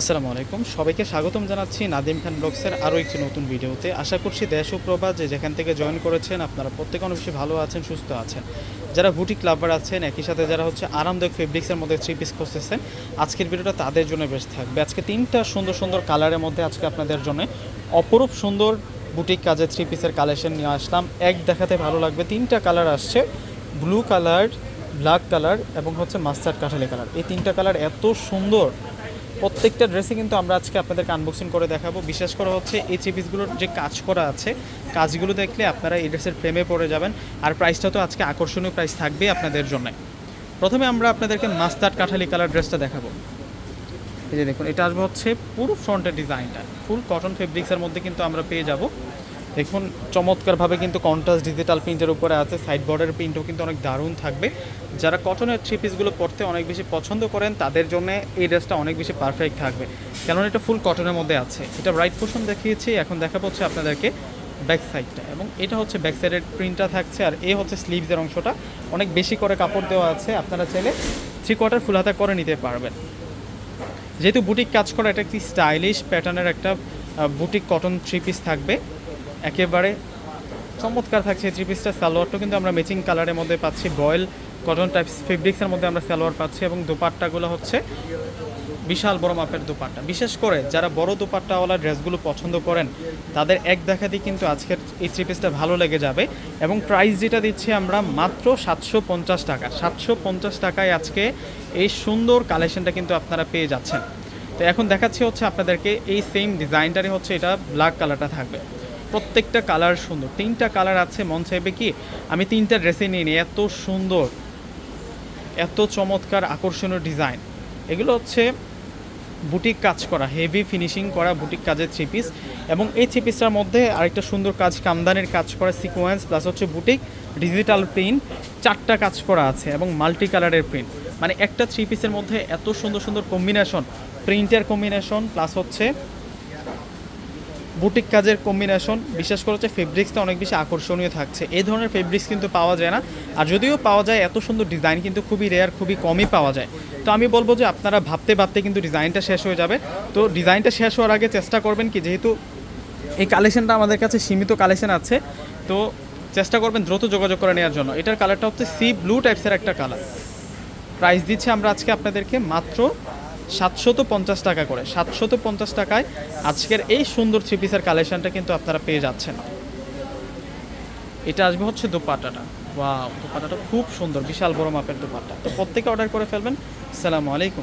আসসালামু আলাইকুম। সবাইকে স্বাগতম জানাচ্ছি নাদিম খান ব্লগসের আরও একটি নতুন ভিডিওতে। আশা করছি দেশ ও প্রবাদ যে যেখান থেকে জয়েন করেছেন, আপনারা প্রত্যেকে অনেক বেশি ভালো আছেন, সুস্থ আছেন। যারা বুটিক লাভার আছেন, একই সাথে যারা হচ্ছে আরামদায়ক ফেব্রিক্সের মধ্যে থ্রি পিস খুঁজতেছেন, আজকের ভিডিওটা তাদের জন্য বেশ থাকবে। আজকে তিনটা সুন্দর সুন্দর কালারের মধ্যে আজকে আপনাদের জন্য অপরূপ সুন্দর বুটিক কাজের থ্রি পিসের কালেকশন নিয়ে আসলাম। এক দেখাতে ভালো লাগবে, তিনটা কালার আসছে। ব্লু কালার ব্ল্যাক কালার এবং হচ্ছে মাস্টার্ড কাঠালি কালার এই তিনটা কালার এত সুন্দর প্রত্যেকটা ড্রেসে কিন্তু আমরা আজকে আপনাদেরকে আনবক্সিং করে দেখাবো। বিশেষ করে হচ্ছে এই চিপিসগুলোর যে কাজ করা আছে, কাজগুলো দেখলে আপনারা এই ড্রেসের প্রেমে পড়ে যাবেন। আর প্রাইসটা তো আজকে আকর্ষণীয় প্রাইস থাকবে আপনাদের জন্য। প্রথমে আমরা আপনাদেরকে মাস্টার্ড কাঠালি কালার ড্রেসটা দেখাবো। এই যে দেখুন, এটা আসবে হচ্ছে পুরো ফ্রন্টের ডিজাইনটা ফুল কটন ফেব্রিক্সের মধ্যে কিন্তু আমরা পেয়ে যাব। দেখুন, চমৎকারভাবে কিন্তু কন্ট্রাস্ট ডিজিটাল প্রিন্টের উপরে আছে সাইড বর্ডারের প্রিন্টও কিন্তু অনেক দারুণ থাকবে। যারা কটনের থ্রি পিসগুলো পরতে অনেক বেশি পছন্দ করেন, তাদের জন্য এই ড্রেসটা অনেক বেশি পারফেক্ট থাকবে। কেননা এটা ফুল কটনের মধ্যে আছে। এটা রাইট পোর্শন দেখিয়েছি, এখন দেখাবো হচ্ছে আপনাদেরকে ব্যাক সাইডটা এবং এটা হচ্ছে ব্যাক সাইডের প্রিন্টটা থাকছে, আর এ হচ্ছে স্লিভসের অংশটা। অনেক বেশি করে কাপড় দেওয়া আছে, আপনারা চাইলে থ্রি কোয়ার্টার ফুল হাতা করে নিতে পারবেন। যেহেতু বুটিক কাজ করা, এটা একটি স্টাইলিশ প্যাটার্নের একটা বুটিক কটন থ্রি পিস থাকবে। একেবারে চমৎকার থাকছে থ্রি পিসটা সালোয়ারটা। কিন্তু আমরা ম্যাচিং কালারের মধ্যে পাচ্ছি বয়েল কটন টাইপস ফেব্রিক্সের মধ্যে আমরা সালোয়ার পাচ্ছি এবং দোপাট্টাগুলো হচ্ছে বিশাল বড় মাপের দোপাট্টা। বিশেষ করে যারা বড় দোপাট্টাওয়ালা ড্রেসগুলো পছন্দ করেন, তাদের এক দেখাতেই কিন্তু আজকের এই থ্রি পিসটা ভালো লেগে যাবে। এবং প্রাইস যেটা দিচ্ছি আমরা মাত্র সাতশো পঞ্চাশ টাকা। সাতশো পঞ্চাশ টাকায় আজকে এই সুন্দর কালেকশনটা কিন্তু আপনারা পেয়ে যাচ্ছেন। তো এখন দেখাচ্ছি হচ্ছে আপনাদেরকে এই সেম ডিজাইনটারই হচ্ছে এটা ব্ল্যাক কালারটা থাকবে। প্রত্যেকটা কালার সুন্দর। তিনটা কালার আছে, মন চাইবে কি? আমি তিনটা ড্রেসে নিয়ে নিই। এত সুন্দর, এত চমৎকার, আকর্ষণীয় ডিজাইন। এগুলো হচ্ছে বুটিক কাজ করা, হেভি ফিনিশিং করা বুটিক কাজের থ্রি পিস এবং এই থ্রি পিসটার মধ্যে আরেকটা সুন্দর কাজ, কামদানের কাজ করা সিকোয়েন্স প্লাস হচ্ছে বুটিক ডিজিটাল প্রিন্ট চারটা কাজ করা আছে এবং মাল্টি কালারের প্রিন্ট মানে একটা থ্রি পিসের মধ্যে এত সুন্দর সুন্দর কম্বিনেশন প্রিন্টের কম্বিনেশন প্লাস হচ্ছে বুটিক কাজের কম্বিনেশন বিশেষ করে হচ্ছে ফেব্রিক্সটা অনেক বেশি আকর্ষণীয় থাকছে। এই ধরনের ফেব্রিক্স কিন্তু পাওয়া যায় না। আর যদিও পাওয়া যায়, এত সুন্দর ডিজাইন কিন্তু খুবই রেয়ার খুবই কমই পাওয়া যায়। তো আমি বলব যে আপনারা ভাবতে ভাবতে কিন্তু ডিজাইনটা শেষ হয়ে যাবে। তো ডিজাইনটা শেষ হওয়ার আগে চেষ্টা করবেন কি, যেহেতু এই কালেকশনটা আমাদের কাছে সীমিত কালেকশন আছে, তো চেষ্টা করবেন দ্রুত যোগাযোগ করে নেওয়ার জন্য। এটার কালারটা হচ্ছে সি ব্লু টাইপসের একটা কালার প্রাইস দিচ্ছে আমরা আজকে আপনাদেরকে মাত্র সাতশত পঞ্চাশ টাকা করে। সাতশত পঞ্চাশ টাকায় আজকের এই সুন্দর থ্রি পিসের কালেকশনটা কিন্তু আপনারা পেয়ে যাচ্ছেন। এটা আসবে হচ্ছে দোপাটাটা। বা দোপাটাটা খুব সুন্দর, বিশাল বড় মাপের দোপাটা তো প্রত্যেকে অর্ডার করে ফেলবেন। সালামু আলাইকুম।